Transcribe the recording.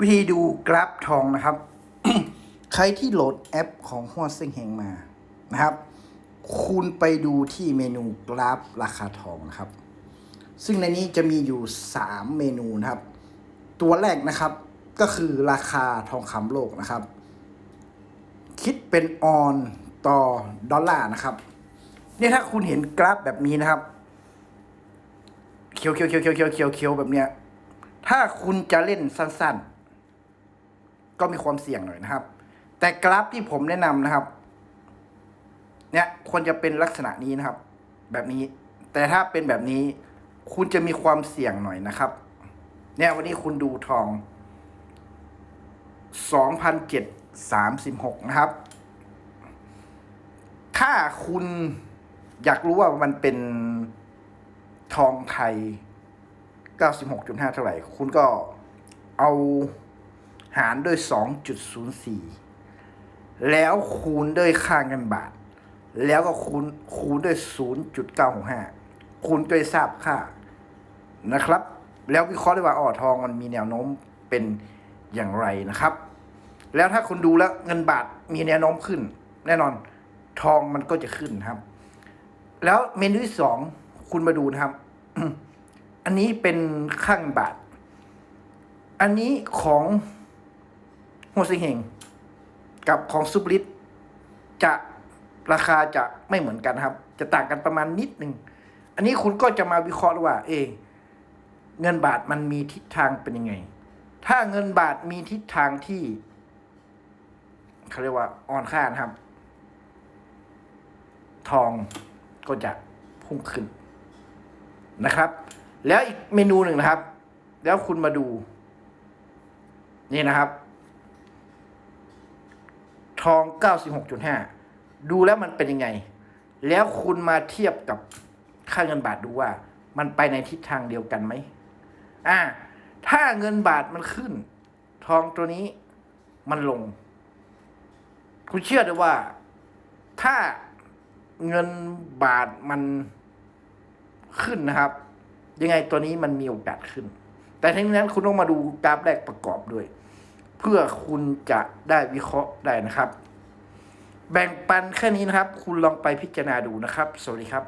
วิธีดูกราฟทองนะครับ ใครที่โหลดแอปของหัวเซ็งเฮงมานะครับ คุณไปดูที่เมนูกราฟราคาทองนะครับ ซึ่งในนี้จะมีอยู่ 3 เมนูนะครับ ตัวแรกนะครับก็คือราคาทองคำโลกนะครับ คิดเป็นออนต่อดอลลาร์นะครับเนี่ยถ้าคุณเห็นกราฟแบบนี้นะครับเขียวเขียวเขียวเขียวเขียวเขียวเขียวแบบเนี้ยถ้าคุณจะเล่นสั้นๆ ก็มีความเสี่ยงหน่อยนะครับ แต่กราฟที่ผมแนะนำนะครับ เนี่ยควรจะเป็นลักษณะนี้นะครับ แบบนี้ แต่ถ้าเป็นแบบนี้ คุณจะมีความเสี่ยงหน่อยนะครับ เนี่ยวันนี้คุณดูทอง2,736 นะครับ ถ้าคุณอยากรู้ว่ามันเป็นทองไทย 96.5 เท่าไหร่ คุณก็เอา หารด้วย 2.04 แล้วคูณด้วยค่าเงินบาท แล้วก็คูณคูณด้วย 0.965 คูณด้วยทราบค่านะครับ แล้ววิเคราะห์ได้ว่าอ๋อทองมันมีแนวโน้มเป็นอย่างไรนะครับ แล้วถ้าคุณดูแล้วเงินบาทมีแนวโน้มขึ้น แน่นอนทองมันก็จะขึ้นครับ แล้วเมนูที่สองคุณมาดูนะครับ อันนี้เป็นข้างบาท อันนี้ของ โฮเซงเฮงกับของซุปลิตจะราคาจะไม่เหมือนกันครับ จะต่างกันประมาณนิดหนึ่ง อันนี้คุณก็จะมาวิเคราะห์ว่า เอ เงินบาทมันมีทิศทางเป็นยังไง ถ้าเงินบาทมีทิศทางที่เขาเรียกว่าอ่อนค่านะครับ ทองก็จะพุ่งขึ้นนะครับ แล้วอีกเมนูหนึ่งนะครับ แล้วคุณมาดู นี่นะครับ ทอง 96.5 ดูแล้วมันเป็นยังไง แล้วคุณมาเทียบกับค่าเงินบาทดูว่า มันไปในทิศทางเดียวกันไหมอ่า ถ้าเงินบาทมันขึ้น ทองตัวนี้มันลง คุณเชื่อได้ว่า ถ้าเงินบาทมันขึ้นนะครับ ยังไงตัวนี้มันมีโอกาสขึ้น แต่ทั้งนี้นั้นคุณต้องมาดูกราฟแรกประกอบด้วย เพื่อคุณจะได้วิเคราะห์ได้นะครับ แบ่งปันแค่นี้นะครับ คุณลองไปพิจารณาดูนะครับ สวัสดีครับ